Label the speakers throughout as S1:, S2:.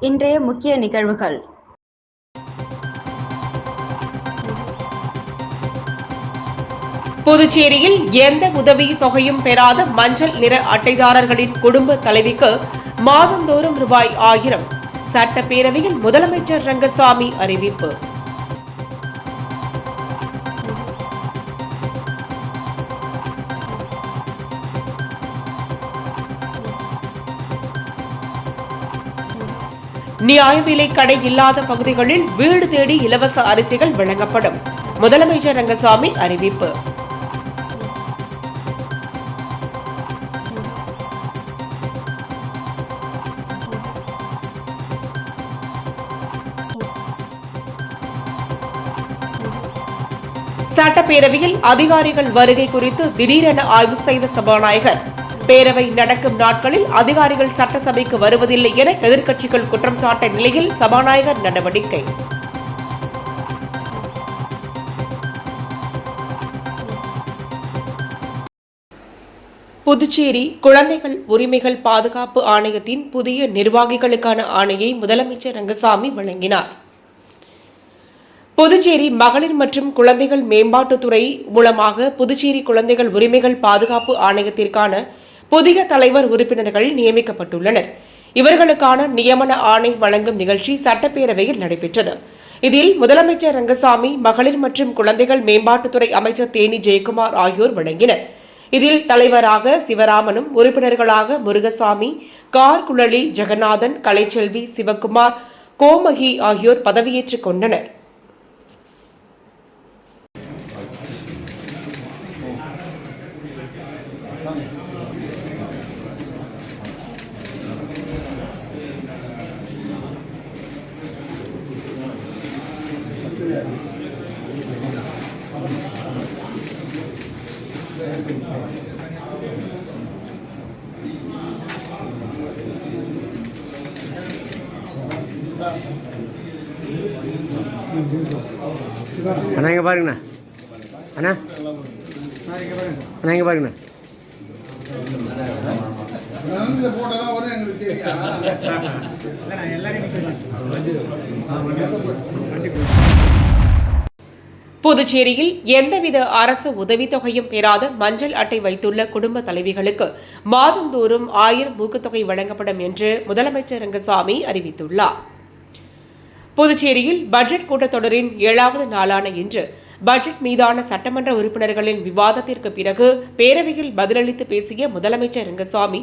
S1: இன்றைய முக்கிய நிகழ்வுகள்.
S2: புதுச்சேரியில் எந்த உதவி தொகையும் பெறாத மஞ்சள் நிற அட்டைதாரர்களின் குடும்ப தலைவிக்கு மாதந்தோறும் ரூபாய் ஆயிரம். சட்டப்பேரவையில் முதலமைச்சர் ரங்கசாமி அறிவிப்பு. நியாய விலை கடை இல்லாத பகுதிகளில் வீடு தேடி இலவச அரிசிகள் வழங்கப்படும். முதலமைச்சர் ரங்கசாமி அறிவிப்பு. சட்டப்பேரவையில் அதிகாரிகள் வருகை குறித்து திடீரென ஆய்வு செய்த சபாநாயகர் பேரவை நடக்கும் நாட்களில் அதிகாரிகள் சட்டசபைக்கு வருவதில்லை என எதிர்க்கட்சிகள் குற்றம் சாட்ட நிலையில் சபாநாயகர் நடவடிக்கை. புதுச்சேரி குழந்தைகள் உரிமைகள் பாதுகாப்பு ஆணையத்தின் புதிய நிர்வாகிகளுக்கான ஆணையை முதலமைச்சர் ரங்கசாமி வழங்கினார். புதுச்சேரி மகளிர் மற்றும் குழந்தைகள் மேம்பாட்டுத்துறை மூலமாக புதுச்சேரி குழந்தைகள் உரிமைகள் பாதுகாப்பு ஆணையத்திற்கான புதிய தலைவர் உறுப்பினர்கள் நியமிக்கப்பட்டுள்ளனர். இவர்களுக்கான நியமன ஆணை வழங்கும் நிகழ்ச்சி சட்டப்பேரவையில் நடைபெற்றது. இதில் முதலமைச்சர் ரங்கசாமி மகளிர் மற்றும் குழந்தைகள் மேம்பாட்டுத்துறை அமைச்சர் தேனி ஜெயக்குமார் ஆகியோர் வழங்கினர். இதில் தலைவராக சிவராமனும் உறுப்பினர்களாக முருகசாமி கார் குழலி ஜெகநாதன் கலைச்செல்வி சிவக்குமார் கோமகி ஆகியோர் பதவியேற்றுக் கொண்டனர்.
S3: அண்ணா இங்கே பாருங்கண்ணா. அண்ணா. அண்ணா இங்கே பாருங்கண்ணா.
S2: புதுச்சேரியில் எந்தவித அரசு உதவித்தொகையும் பெறாத மஞ்சள் அட்டை வைத்துள்ள குடும்ப தலைவிகளுக்கு மாதந்தோறும் ஆயிரம் ஊக்கத்தொகை வழங்கப்படும் என்று முதலமைச்சர் ரங்கசாமி அறிவித்துள்ளார். புதுச்சேரியில் பட்ஜெட் கூட்டத்தொடரின் ஏழாவது நாளான இன்று பட்ஜெட் மீதான சட்டமன்ற உறுப்பினர்களின் விவாதத்திற்கு பிறகு பேரவையில் பதிலளித்து பேசிய முதலமைச்சர் ரங்கசாமி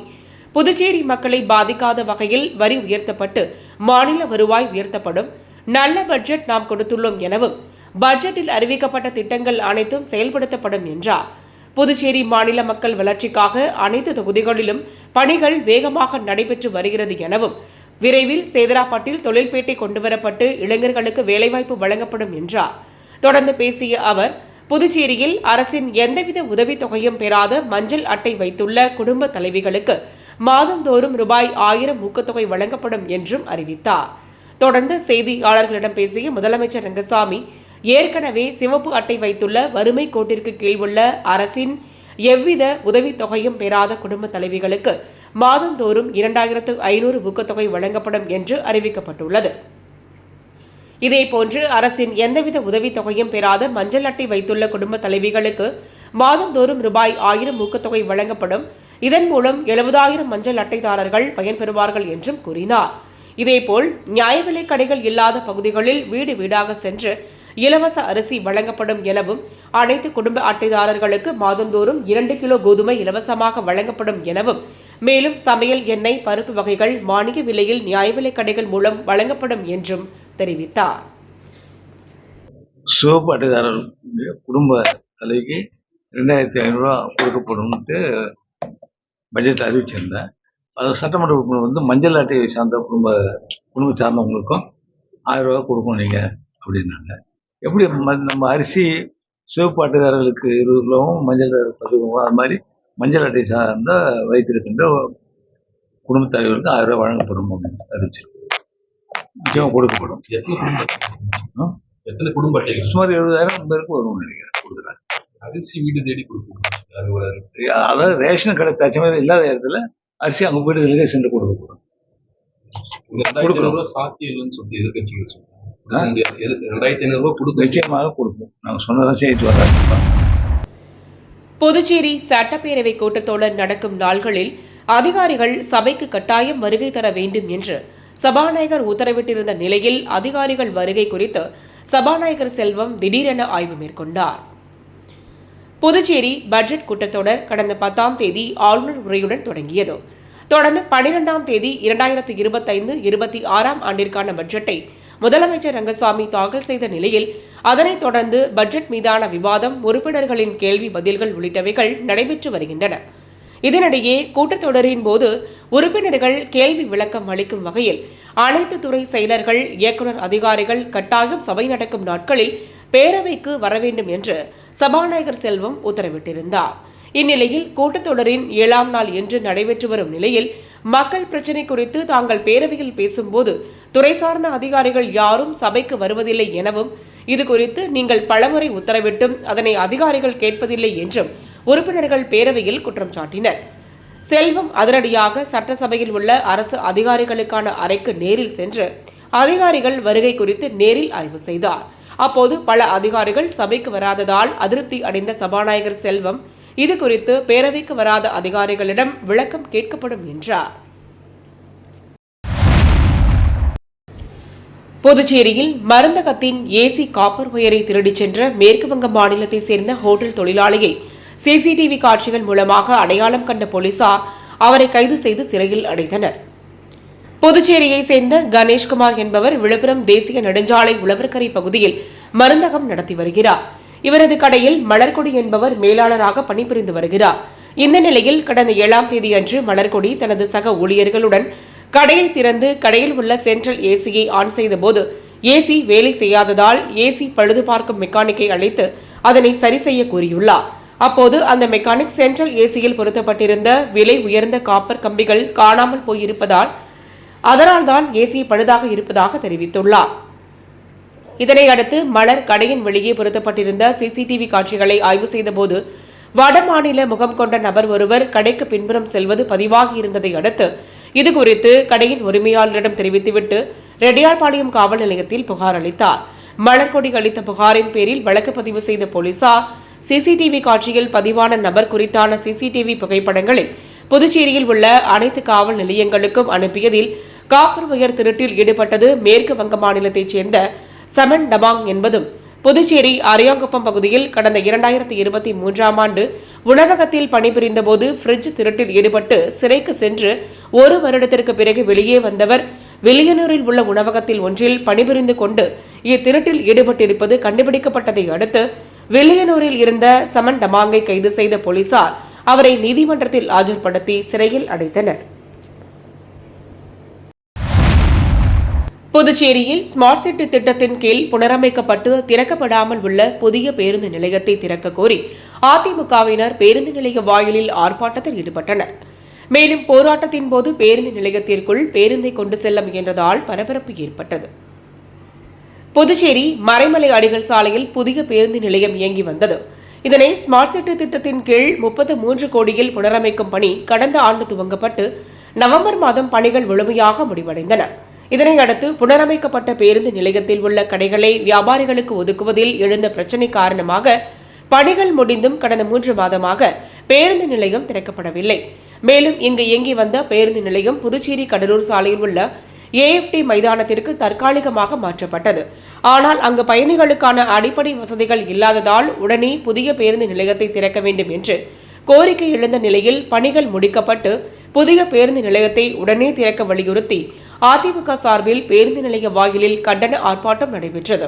S2: புதுச்சேரி மக்களை பாதிக்காத வகையில் வரி உயர்த்தப்பட்டு மாநில வருவாய் உயர்த்தப்படும் நல்ல பட்ஜெட் நாம் கொடுத்துள்ளோம் எனவும் பட்ஜெட்டில் அறிவிக்கப்பட்ட திட்டங்கள் அனைத்தும் செயல்படுத்தப்படும் என்றார். புதுச்சேரி மாநில மக்கள் வளர்ச்சிக்காக அனைத்து தொகுதிகளிலும் பணிகள் வேகமாக நடைபெற்று வருகிறது எனவும் விரைவில் சேதராப்பட்டில் தொழில்பேட்டை கொண்டுவரப்பட்டு இளைஞர்களுக்கு வேலைவாய்ப்பு வழங்கப்படும் என்றார். தொடர்ந்து பேசிய அவர் புதுச்சேரியில் அரசின் எந்தவித உதவித்தொகையும் பெறாத மஞ்சள் அட்டை வைத்துள்ள குடும்ப தலைவிகளுக்கு மாதந்தோறும் ரூபாய் ஆயிரம் ஊக்கத்தொகை வழங்கப்படும் என்றும் அறிவித்தார். தொடர்ந்து செய்தியாளர்களிடம் பேசிய முதலமைச்சர் ரங்கசாமி ஏற்கனவே சிவப்பு அட்டை வைத்துள்ள வறுமை கோட்டிற்கு கீழ் உள்ள அரசின் எவ்வித உதவித்தொகையும் பெறாத குடும்ப தலைவிகளுக்கு மாதந்தோறும் இரண்டாயிரத்து ஐநூறு ஊக்கத்தொகை வழங்கப்படும் என்று அறிவிக்கப்பட்டுள்ளது. இதேபோன்று அரசின் எந்தவித உதவித்தொகையும் பெறாத மஞ்சள் அட்டை வைத்துள்ள குடும்ப தலைவிகளுக்கு மாதந்தோறும் ரூபாய் ஆயிரம் ஊக்கத்தொகை வழங்கப்படும். இதன் மூலம் எழுபதாயிரம் மஞ்சள் அட்டைதாரர்கள் பயன்பெறுவார்கள் என்றும் கூறினார். இதேபோல் நியாய விலைக் கடைகள் இல்லாத பகுதிகளில் வீடு வீடாக சென்று இலவச அரிசி வழங்கப்படும் எனவும் அனைத்து குடும்ப அட்டைதாரர்களுக்கு மாதந்தோறும் இரண்டு கிலோ கோதுமை இலவசமாக வழங்கப்படும் எனவும் மேலும் சமையல் எண்ணெய் பருப்பு வகைகள் மானிய விலையில் நியாய விலைக் கடைகள் மூலம் வழங்கப்படும் என்றும் தெரிவித்தார்.
S4: சிவப்பு அட்டைதாரர் குடும்ப தலைக்கு ரெண்டாயிரத்தி ஐநூறுரூவா கொடுக்கப்படும்ட்டு பட்ஜெட் அறிவிச்சிருந்தேன் அது சட்டமன்ற உறுப்பினர் வந்து மஞ்சள் அட்டை சார்ந்த குடும்ப குடும்ப சார்ந்தவங்களுக்கும் ஆயிரம் ரூபா கொடுக்கணும் நீங்கள் அப்படின்னாங்க. எப்படி ம- நம்ம அரிசி சிவப்பு அட்டைதாரர்களுக்கு இருபது கிலோவும் மஞ்சள் பத்து அது மாதிரி மஞ்சள் அட்டை சார்ந்த வைத்திருக்கின்ற குடும்ப தலைவர்களுக்கு ஆயிரம் ரூபாய் வழங்கப்படும் அப்படின்னு அறிவிச்சிருக்கு. கொடுக்கப்படும்.
S5: எத்தனை குடும்ப அட்டைகள்?
S4: சுமார் எழுபதாயிரம் பேருக்கு வரும்னு நினைக்கிறேன். கொடுக்குறாங்க.
S5: அரிசி வீடு தேடி கொடுக்கணும்.
S4: அதாவது ரேஷன் கடை தச்சமே இல்லாத இடத்துல அரிசி அங்கே போயிட்டு வெளியே சென்று
S5: ரூபாய் சாத்தியம் இல்லைன்னு சொல்லிட்டு எதிர்கட்சிகள் எது- ரெண்டாயிரத்தி ஐநூறு ரூபாய் கொடுக்க
S4: நிச்சயமாக கொடுப்போம். நாங்கள் சொன்னதான் செய்து வர்றாங்க
S2: புதுச்சேரி சட்டப்பேரவை கூட்டத்தொடர் நடக்கும் நாள்களில் அதிகாரிகள் சபைக்கு கட்டாயம் வருகை தர வேண்டும் என்று சபாநாயகர் உத்தரவிட்டிருந்த நிலையில் அதிகாரிகள் வருகை குறித்து சபாநாயகர் செல்வம் திடீரென ஆய்வு மேற்கொண்டார். புதுச்சேரி பட்ஜெட் கூட்டத்தொடர் கடந்த பத்தாம் தேதி ஆளுநர் உரையுடன் தொடங்கியது. தொடர்ந்து பனிரெண்டாம் தேதி இரண்டாயிரத்து இருபத்தைந்து இருபத்தி ஆறாம் ஆண்டிற்கான பட்ஜெட்டை முதலமைச்சர் ரங்கசாமி தாக்கல் செய்த நிலையில் அதனைத் தொடர்ந்து பட்ஜெட் மீதான விவாதம் உறுப்பினர்களின் கேள்வி பதில்கள் உள்ளிட்டவைகள் நடைபெற்று வருகின்றன. இதனிடையே கூட்டத்தொடரின் போது உறுப்பினர்கள் கேள்வி விளக்கம் அளிக்கும் வகையில் அனைத்து துறை செயலர்கள் இயக்குநர் அதிகாரிகள் கட்டாயம் சபை நடக்கும் நாட்களில் பேரவைக்கு வர வேண்டும் என்று சபாநாயகர் செல்வம் உத்தரவிட்டிருந்தார். இந்நிலையில் கூட்டத்தொடரின் ஏழாம் நாள் என்று நடைபெற்று வரும் நிலையில் மக்கள் பிரச்சினை குறித்து தாங்கள் பேரவையில் பேசும்போது துறை சார்ந்த அதிகாரிகள் யாரும் சபைக்கு வருவதில்லை எனவும் இது குறித்து நீங்கள் பலமுறை உத்தரவிட்டும் அதனை அதிகாரிகள் கேட்பதில்லை என்றும் உறுப்பினர்கள் பேரவையில் குற்றம் சாட்டினர். செல்வம் அதிரடியாக சட்டசபையில் உள்ள அரசு அதிகாரிகளுக்கான அறைக்கு நேரில் சென்று அதிகாரிகள் வருகை குறித்து நேரில் ஆய்வு செய்தார். அப்போது பல அதிகாரிகள் சபைக்கு வராததால் அதிருப்தி அடைந்த சபாநாயகர் செல்வம் இது குறித்து பேரவைக்கு வராத அதிகாரிகளிடம் விளக்கம் கேட்கப்படும் என்றார். புதுச்சேரியில் மருந்தகத்தின் ஏசி காப்பர் ஒயரை திருடிச் சென்ற மேற்குவங்க மாநிலத்தை சேர்ந்த ஹோட்டல் தொழிலாளியை சிசிடிவி காட்சிகள் மூலமாக அடையாளம் கண்ட போலீசார் அவரை கைது செய்து சிறையில் அடைத்தனர். புதுச்சேரியை சேர்ந்த கணேஷ்குமார் என்பவர் விழுப்புரம் தேசிய நெடுஞ்சாலை உழவர்கரை பகுதியில் மருந்தகம் நடத்தி வருகிறார். இவரது கடையில் மலர்கொடி என்பவர் மேலாளராக பணிபுரிந்து வருகிறார். இந்த நிலையில் கடந்த ஏழாம் தேதி அன்று மலர்கொடி தனது சக ஊழியர்களுடன் கடையை திறந்து கடையில் உள்ள சென்ட்ரல் ஏசியை ஆன் செய்தபோது ஏசி வேலை செய்யாததால் ஏசி பழுது பார்க்கும் மெக்கானிக்கை அழைத்து அதனை சரி செய்ய கூறியுள்ளார். அப்போது அந்த மெக்கானிக் சென்ட்ரல் ஏசியில் பொருத்தப்பட்டிருந்த விலை உயர்ந்த காப்பர் கம்பிகள் காணாமல் போயிருப்பதால் அதனால்தான் ஏசி பழுதாக இருப்பதாக தெரிவித்துள்ளார். இதனை அடுத்து மலர் கடையின் வெளியே பொருத்தப்பட்டிருந்த சிசிடிவி காட்சிகளை ஆய்வு செய்தபோது வடமாநில முகம் கொண்ட நபர் ஒருவர் கடைக்கு பின்புறம் செல்வது பதிவாகி இருந்ததை அடுத்து இதுகுறித்து கடையின் உரிமையாளரிடம் தெரிவித்துவிட்டு ரெட்டியார்பாளையம் காவல் நிலையத்தில் புகார் அளித்தார். மலர்கொடி அளித்த புகாரின் பேரில் வழக்கு பதிவு செய்த போலீசார் சிசிடிவி காட்சியில் பதிவான நபர் குறித்தான சிசிடிவி புகைப்படங்களை புதுச்சேரியில் உள்ள அனைத்து காவல் நிலையங்களுக்கும் அனுப்பியதில் காப்பர் உயர் திருட்டில் ஈடுபட்டது மேற்கு வங்க மாநிலத்தைச் சேர்ந்த சமன் டபாங் என்பதும் புதுச்சேரி அரியாங்குப்பம் பகுதியில் கடந்த இரண்டாயிரத்தி இருபத்தி மூன்றாம் ஆண்டு உணவகத்தில் பணிபுரிந்த போது ஃப்ரிட்ஜ் திருட்டில் ஈடுபட்டு சிறைக்கு சென்று ஒரு வருடத்திற்கு பிறகு வெளியே வந்தவர் வில்லியனூரில் உள்ள உணவகத்தில் ஒன்றில் பணிபுரிந்து கொண்டு இத்திருட்டில் ஈடுபட்டிருப்பது கண்டுபிடிக்கப்பட்டதை அடுத்து வில்லியனூரில் இருந்த சமன் டமாங்கை கைது செய்த போலீசார் அவரை நீதிமன்றத்தில் ஆஜர்படுத்தி சிறையில் அடைத்தனர். புதுச்சேரியில் ஸ்மார்ட் சிட்டி திட்டத்தின் கீழ் புனரமைக்கப்பட்டு திறக்கப்படாமல் உள்ள புதிய பேருந்து நிலையத்தை திறக்க கோரி அதிமுகவினர் பேருந்து நிலைய வாயிலில் ஆர்ப்பாட்டத்தில் ஈடுபட்டனர். மேலும் போராட்டத்தின் போது பேருந்து நிலையத்திற்குள் பேருந்தை கொண்டு செல்ல முயன்றதால் பரபரப்பு ஏற்பட்டது. புதுச்சேரி மறைமலை அடிகள் சாலையில் புதிய பேருந்து நிலையம் இயங்கி வந்தது. இதனை ஸ்மார்ட் சிட்டி திட்டத்தின் கீழ் முப்பத்து மூன்று கோடியில் புனரமைக்கும் பணி கடந்த ஆண்டு துவங்கப்பட்டு நவம்பர் மாதம் பணிகள் முழுமையாக முடிவடைந்தன. இதனை அடுத்து புனரமைக்கப்பட்ட பேருந்து நிலையத்தில் உள்ள கடைகளை வியாபாரிகளுக்கு ஒதுக்குவதில் எழுந்த பிரச்சினை காரணமாக பணிகள் முடிந்தும் கடந்த மூன்று மாதமாக பேருந்து நிலையம் திறக்கப்படவில்லை. மேலும் இங்கு இயங்கி வந்த பேருந்து நிலையம் புதுச்சேரி கடலூர் சாலையில் உள்ள ஏஎஃப்டி மைதானத்திற்கு தற்காலிகமாக மாற்றப்பட்டது. ஆனால் அங்கு பயணிகளுக்கான அடிப்படை வசதிகள் இல்லாததால் உடனே புதிய பேருந்து நிலையத்தை திறக்க வேண்டும் என்று கோரிக்கை எழுந்த நிலையில் பணிகள் முடிக்கப்பட்டு புதிய பேருந்து நிலையத்தை உடனே திறக்க வலியுறுத்தி அதிமுக சார்பில் பேருந்து நிலைய வாயிலில் கண்டன ஆர்ப்பாட்டம் நடைபெற்றது.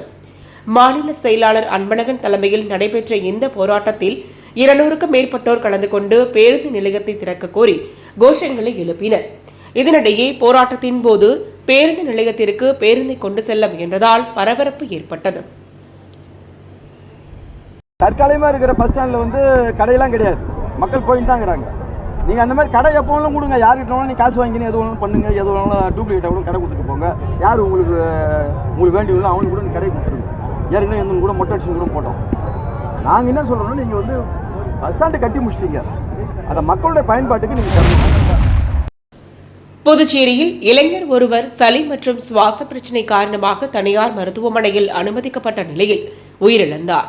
S2: மாநில செயலாளர் அன்பழகன் தலைமையில் நடைபெற்ற இந்த போராட்டத்தில் இருநூறுக்கும் மேற்பட்டோர் கலந்து கொண்டு பேருந்து நிலையத்தை திறக்க கோரி கோஷங்களை எழுப்பினர். இதனிடையே போராட்டத்தின் போது பேருந்து நிலையத்திற்கு பேருந்தை கொண்டு செல்ல முயன்றதால் பரபரப்பு ஏற்பட்டது.
S6: தற்காலிகமாக இருக்கிற பஸ் ஸ்டாண்டில் வந்து கடையெல்லாம் கிடையாது. மக்கள் போயிட்டு தாங்கிறாங்க நீங்கள் அந்த மாதிரி கடை எப்போ வேணாலும் கொடுங்க. யார்கிட்ட வேணாலும் நீங்கள் காசு வாங்கினு எது வேணாலும் பண்ணுங்க. எது வேணாலும் டூப்ளிகேட்டாக கூட கடை கொடுத்துட்டு போங்க. யார் உங்களுக்கு உங்களுக்கு வேண்டியவங்களோ அவனுக்கு கூட கடை கொடுத்துருங்க. ஏற்கனவே எந்த கூட மொட்டை அடிச்சு கூட போட்டோம். நாங்கள் என்ன சொல்கிறோம்னா நீங்கள் வந்து பஸ் ஸ்டாண்டு கட்டி முடிச்சிட்டீங்க. அதை மக்களுடைய பயன்பாட்டுக்கு நீங்கள் தரணும்
S2: புதுச்சேரியில் இளைஞர் ஒருவர் சளி மற்றும் சுவாச பிரச்சினை காரணமாக தனியார் மருத்துவமனையில் அனுமதிக்கப்பட்ட நிலையில் உயிரிழந்தார்.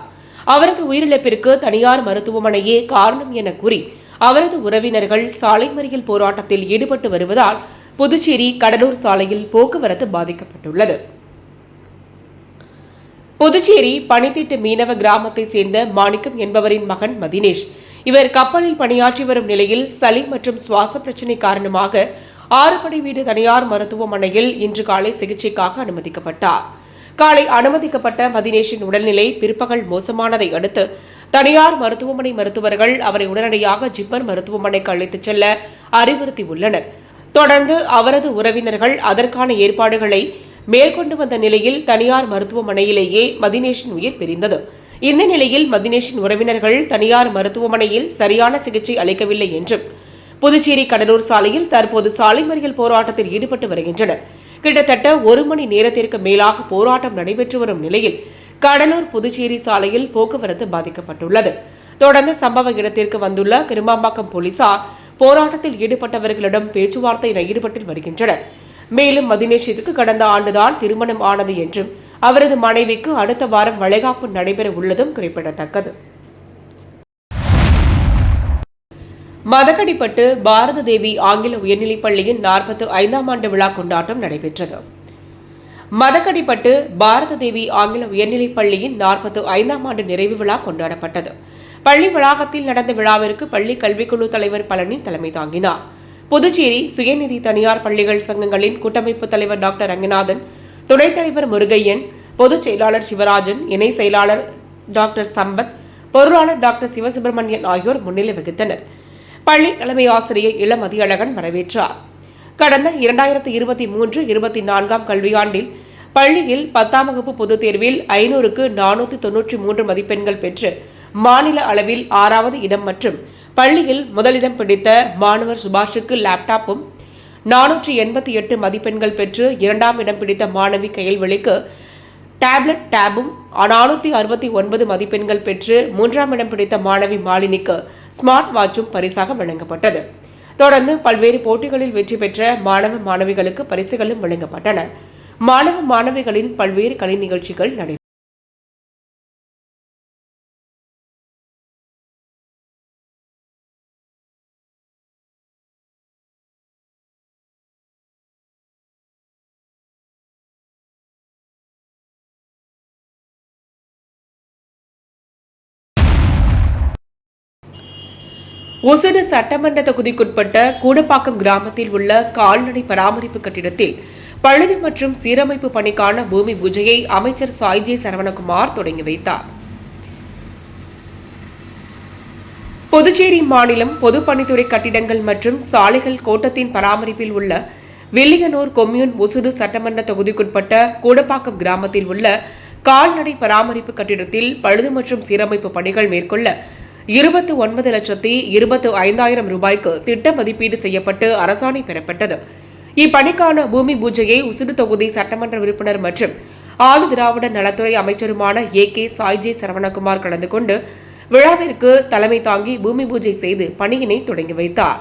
S2: அவரது உயிரிழப்பிற்கு தனியார் மருத்துவமனையே காரணம் என கூறி அவரது உறவினர்கள் சாலை மறியல் போராட்டத்தில் ஈடுபட்டு வருவதால் புதுச்சேரி கடலூர் சாலையில் போக்குவரத்து பாதிக்கப்பட்டுள்ளது. புதுச்சேரி பனித்திட்டு மீனவ கிராமத்தை சேர்ந்த மாணிக்கம் என்பவரின் மகன் மதினேஷ். இவர் கப்பலில் பணியாற்றி வரும் நிலையில் சளி மற்றும் சுவாச பிரச்சினை காரணமாக ஆறுபடை வீடு தனியார் மருத்துவமனையில் இன்று காலை சிகிச்சைக்காக அனுமதிக்கப்பட்டார். காலை அனுமதிக்கப்பட்ட மதினேஷின் உடல்நிலை பிற்பகல் மோசமானதை அடுத்து தனியார் மருத்துவமனை மருத்துவர்கள் அவரை உடனடியாக ஜிப்மர் மருத்துவமனைக்கு அழைத்துச் செல்ல அறிவுறுத்தியுள்ளனர். தொடர்ந்து அவரது உறவினர்கள் அதற்கான ஏற்பாடுகளை மேற்கொண்டு வந்த நிலையில் தனியார் மருத்துவமனையிலேயே மதினேஷின் உயிர் பிரிந்தது. இந்த நிலையில் மதினேஷின் உறவினர்கள் தனியார் மருத்துவமனையில் சரியான சிகிச்சை அளிக்கவில்லை என்றும் புதுச்சேரி கடலூர் சாலையில் தற்போது சாலை மறியல் போராட்டத்தில் ஈடுபட்டு வருகின்றனர். கிட்டத்தட்ட ஒரு மணி நேரத்திற்கு மேலாக போராட்டம் நடைபெற்று வரும் நிலையில் கடலூர் புதுச்சேரி சாலையில் போக்குவரத்து பாதிக்கப்பட்டுள்ளது. தொடர்ந்து சம்பவ இடத்திற்கு வந்துள்ள கிருமாம்பாக்கம் போலீசார் போராட்டத்தில் ஈடுபட்டவர்களிடம் பேச்சுவார்த்தை ஈடுபட்டு வருகின்றனர். மேலும் மதினேஷத்துக்கு கடந்த ஆண்டுதான் திருமணம் ஆனது என்றும் அவரது மனைவிக்கு அடுத்த வாரம் வளைகாப்பு நடைபெற உள்ளதும் குறிப்பிடத்தக்கது. மதகடிப்பட்டு பாரத தேவி ஆங்கில உயர்நிலைப் பள்ளியின் நாற்பத்து ஐந்தாம் ஆண்டு விழா கொண்டாட்டம் நடைபெற்றது. மதக்கடிப்பட்டு பாரத தேவி ஆங்கில உயர்நிலைப் பள்ளியின் நாற்பத்து ஐந்தாம் ஆண்டு நிறைவு விழா கொண்டாடப்பட்டது. பள்ளி வளாகத்தில் நடந்த விழாவிற்கு பள்ளி கல்விக்குழு தலைவர் பழனி தலைமை தாங்கினார். புதுச்சேரி சுயநிதி தனியார் பள்ளிகள் சங்கங்களின் கூட்டமைப்பு தலைவர் டாக்டர் ரங்கநாதன் துணைத் தலைவர் முருகையன் பொதுச் செயலாளர் சிவராஜன் இணை செயலாளர் டாக்டர் சம்பத் பொருளாளர் டாக்டர் சிவசுப்பிரமணியன் ஆகியோர் முன்னிலை வகித்தனர். பள்ளி தலைமை ஆசிரியர் இளமதியழகன் வரவேற்றார். கடந்த இரண்டாயிரத்தி இருபத்தி மூன்று இருபத்தி நான்காம் கல்வியாண்டில் பள்ளியில் பத்தாம் வகுப்பு பொதுத் தேர்வில் ஐநூறுக்கு நானூற்றி தொன்னூற்றி மூன்று மதிப்பெண்கள் பெற்று மாநில அளவில் ஆறாவது இடம் மற்றும் பள்ளியில் முதலிடம் பிடித்த மாணவர் சுபாஷுக்கு லேப்டாப்பும் நானூற்றி எண்பத்தி எட்டு மதிப்பெண்கள் பெற்று இரண்டாம் இடம் பிடித்த மாணவி கையல்வெளிக்கு டேப்லெட் டேபும் நானூற்றி அறுபத்தி ஒன்பது மதிப்பெண்கள் பெற்று மூன்றாம் இடம் பிடித்த மாணவி மாலினிக்கு ஸ்மார்ட் வாட்சும் பரிசாக வழங்கப்பட்டது. தொடர்ந்து பல்வேறு போட்டிகளில் வெற்றி பெற்ற மாணவ மாணவிகளுக்கு பரிசுகளும் வழங்கப்பட்டன. மாணவ மாணவிகளின் பல்வேறு கலை நிகழ்ச்சிகள் நடைபெற்றன. ஒசூர் சட்டமன்ற தொகுதிக்குட்பட்ட கூடப்பாக்கம் கிராமத்தில் உள்ள கால்நடை பராமரிப்பு கட்டிடத்தில் பழுது மற்றும் சீரமைப்பு பணிக்கான பூமி பூஜையை அமைச்சர் சாய்ஜே சரவணகுமார் தொடங்கி வைத்தார். புதுச்சேரி மாநிலம் பொதுப்பணித்துறை கட்டிடங்கள் மற்றும் சாலைகள் கோட்டத்தின் பராமரிப்பில் உள்ள வில்லியனூர் கொம்யூன் ஒசூடு சட்டமன்ற தொகுதிக்குட்பட்ட கூடப்பாக்கம் கிராமத்தில் உள்ள கால்நடை பராமரிப்பு கட்டிடத்தில் பழுது மற்றும் சீரமைப்பு பணிகள் மேற்கொள்ள இருபத்து ஒன்பது லட்சத்தி இருபத்து ஐந்தாயிரம் ரூபாய்க்கு திட்ட மதிப்பீடு செய்யப்பட்டு அரசாணை பெறப்பட்டது. இப்பணிக்கான பூமி பூஜையை உசுடு தொகுதி சட்டமன்ற உறுப்பினர் மற்றும் ஆதி திராவிட நலத்துறை அமைச்சருமான ஏ கே சாய்ஜே சரவணகுமார் கலந்து கொண்டு விழாவிற்கு தலைமை தாங்கி பூமி பூஜை செய்து பணியினை தொடங்கி வைத்தார்.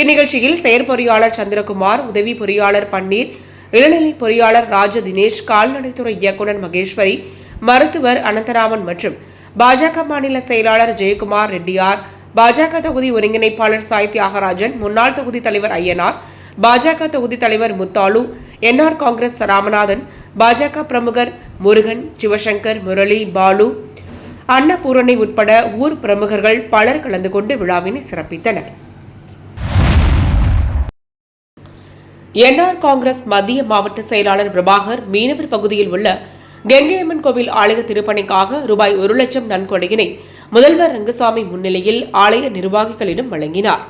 S2: இந்நிகழ்ச்சியில் செயற்பொறியாளர் சந்திரகுமார் உதவி பொறியாளர் பன்னீர் இளநிலை பொறியாளர் ராஜ தினேஷ் கால்நடைத்துறை இயக்குநர் மகேஸ்வரி மருத்துவர் அனந்தராமன் மற்றும் பாஜக மாநில செயலாளர் ஜெயக்குமார் ரெட்டியார் பாஜக தொகுதி ஒருங்கிணைப்பாளர் சாய் தியாகராஜன் முன்னாள் தொகுதி தலைவர் ஐயனார் பாஜக தொகுதி தலைவர் முத்தாலு என்ஆர் காங்கிரஸ் ராமநாதன் பாஜக பிரமுகர் முருகன் சிவசங்கர் முரளி பாலு அன்னபூரணி உட்பட ஊர் பிரமுகர்கள் பலர் கலந்து கொண்டு விழாவினை சிறப்பித்தனர். என்ஆர் காங்கிரஸ் மத்திய மாவட்ட செயலாளர் பிரபாகர் மீனவர் பகுதியில் உள்ள கெங்கையம்மன் கோவில் ஆலய திருப்பணிக்காக ரூபாய் ஒரு லட்சம் நன்கொடையினை முதல்வர் ரங்கசாமி முன்னிலையில் ஆலய நிர்வாகிகளிடம் வழங்கினார்.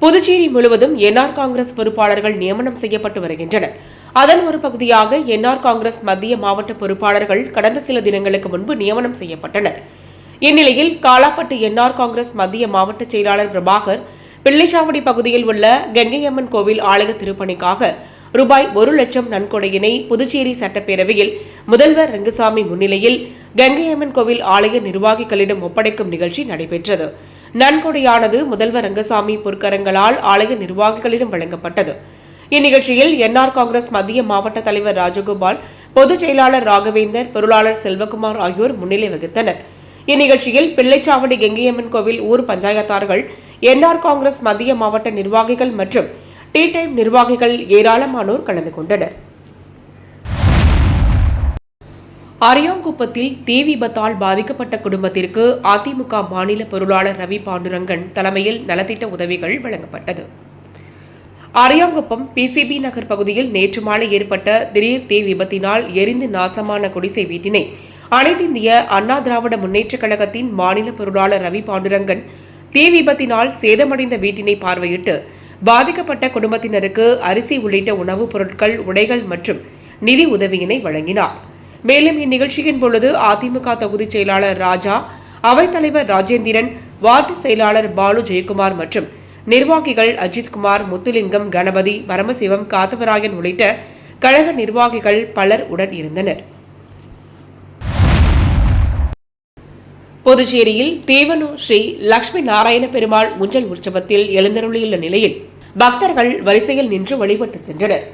S2: புதுச்சேரி முழுவதும் என்ஆர் காங்கிரஸ் பொறுப்பாளர்கள் நியமனம் செய்யப்பட்டு வருகின்றனர். அதன் ஒரு பகுதியாக என்ஆர் காங்கிரஸ் மத்திய மாவட்ட பொறுப்பாளர்கள் கடந்த சில தினங்களுக்கு முன்பு நியமனம் செய்யப்பட்டனர். இந்நிலையில் காலாப்பட்டு என்ஆர் காங்கிரஸ் மத்திய மாவட்ட செயலாளர் பிரபாகர் பிள்ளைச்சாவடி பகுதியில் உள்ள கங்கையம்மன் கோவில் ஆலய திருப்பணிக்காக ரூபாய் ஒரு லட்சம் நன்கொடையினை புதுச்சேரி சட்டப்பேரவையில் முதல்வர் ரங்கசாமி முன்னிலையில் கங்கையம்மன் கோவில் ஆலய நிர்வாகிகளிடம் ஒப்படைக்கும் நிகழ்ச்சி நடைபெற்றது. நன்கொடையானது முதல்வர் ரங்கசாமி பொற்கரங்களால் ஆலய நிர்வாகிகளிடம் வழங்கப்பட்டது. இந்நிகழ்ச்சியில் என்ஆர் காங்கிரஸ் மத்திய மாவட்ட தலைவர் ராஜகோபால் பொதுச் செயலாளர் ராகவேந்தர் பொருளாளர் செல்வகுமார் ஆகியோர் முன்னிலை வகித்தனர். இந்நிகழ்ச்சியில் பிள்ளைச்சாவடி கெங்கையம்மன் கோவில் ஊர் பஞ்சாயத்தார்கள் என்ஆர் காங்கிரஸ் மத்திய மாவட்ட நிர்வாகிகள் மற்றும் டீ டைம் நிர்வாகிகள் ஏராளமானோர் கலந்து கொண்டனர். அரியாங்குப்பத்தில் தீ விபத்தால் பாதிக்கப்பட்ட குடும்பத்திற்கு அதிமுக மாநில பொருளாளர் ரவி பாண்டுரங்கன் தலைமையில் நலத்திட்ட உதவிகள் வழங்கப்பட்டது. அரியாங்குப்பம் பிசிபி நகர் பகுதியில் நேற்று மாலை ஏற்பட்ட திடீர் தீ விபத்தினால் எரிந்து நாசமான குடிசை வீட்டினை அனைத்திந்திய அண்ணா திராவிட முன்னேற்றக் கழகத்தின் மாநில பொருளாளர் ரவி பாண்டுரங்கன் தீ விபத்தினால் சேதமடைந்த வீட்டினை பார்வையிட்டு பாதிக்கப்பட்ட குடும்பத்தினருக்கு அரிசி உள்ளிட்ட உணவுப் பொருட்கள் உடைகள் மற்றும் நிதி உதவியினை வழங்கினார். மேலும் இந்நிகழ்ச்சியின் பொழுது அதிமுக தொகுதிச் செயலாளர் ராஜா அவைத்தலைவர் ராஜேந்திரன் வார்டு செயலாளர் பாலு ஜெயக்குமார் மற்றும் நிர்வாகிகள் அஜித்குமார் முத்துலிங்கம் கணபதி பரமசிவம் காத்தவராயன் உள்ளிட்ட கழக நிர்வாகிகள் பலர் உடன் இருந்தனர். புதுச்சேரியில் தேவனூர் ஸ்ரீ லட்சுமி நாராயண பெருமாள் உஞ்சல் உற்சவத்தில் எழுந்தருளியுள்ள நிலையில் பக்தர்கள் வரிசையில் நின்று வழிபட்டு சென்றனர்.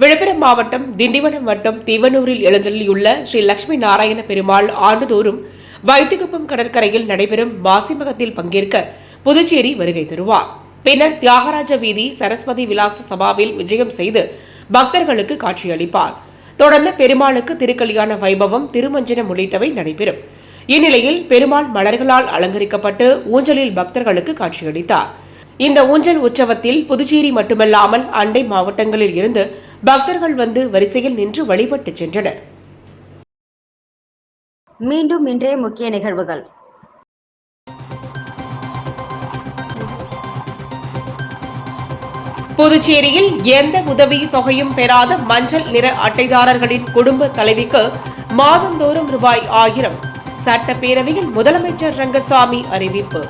S2: விழுப்புரம் மாவட்டம் திண்டிவனம் வட்டம் தீவனூரில் எழுந்தள்ளியுள்ள ஸ்ரீ லட்சுமி நாராயண பெருமாள் ஆண்டுதோறும் வைத்திகுப்பம் கடற்கரையில் நடைபெறும் மாசிமகத்தில் பங்கேற்க புதுச்சேரி வருகை தருவார். பின்னர் தியாகராஜ வீதி சரஸ்வதி விலாச சபாவில் விஜயம் செய்து பக்தர்களுக்கு காட்சியளிப்பார் தொடர்ந்து பெருமாளுக்கு திருக்கல்யாண வைபவம் திருமஞ்சனம் உள்ளிட்டவை நடைபெறும். இந்நிலையில் பெருமாள் மலர்களால் அலங்கரிக்கப்பட்டு ஊஞ்சலில் பக்தர்களுக்கு காட்சியளித்தார் இந்த ஊஞ்சல் உற்சவத்தில் புதுச்சேரி மட்டுமல்லாமல் அண்டை மாவட்டங்களில் இருந்து பக்தர்கள் வந்து வரிசையில் நின்று வழிபட்டு சென்றனர்.
S1: மீண்டும் இன்றைய முக்கிய நிகழ்வுகள்.
S2: புதுச்சேரியில் எந்த உதவி தொகையும் பெறாத மஞ்சள் நிற அட்டைதாரர்களின் குடும்ப தலைவிக்கு மாதந்தோறும் ரூபாய் ஆயிரம். சட்டப்பேரவையில் முதலமைச்சர் ரங்கசாமி அறிவிப்பு.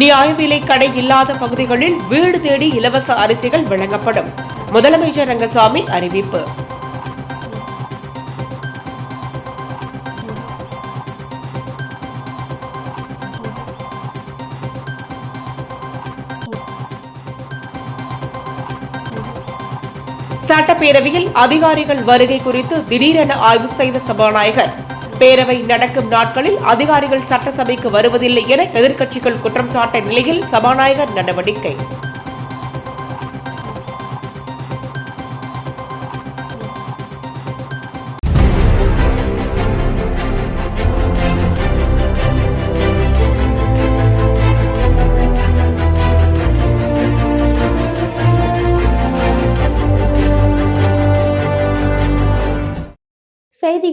S2: நியாய விலை கடை இல்லாத பகுதிகளில் வீடு தேடி இலவச அரிசிகள் வழங்கப்படும். முதலமைச்சர் ரங்கசாமி அறிவிப்பு. சட்டப்பேரவையில் அதிகாரிகள் வருகை குறித்து திடீரென ஆய்வு செய்த சபாநாயகர் பேரவை நடக்கும் நாட்களில் அதிகாரிகள் சட்டசபைக்கு வருவதில்லை என எதிர்க்கட்சிகள் குற்றம் சாட்ட நிலையில் சபாநாயகர் நடவடிக்கை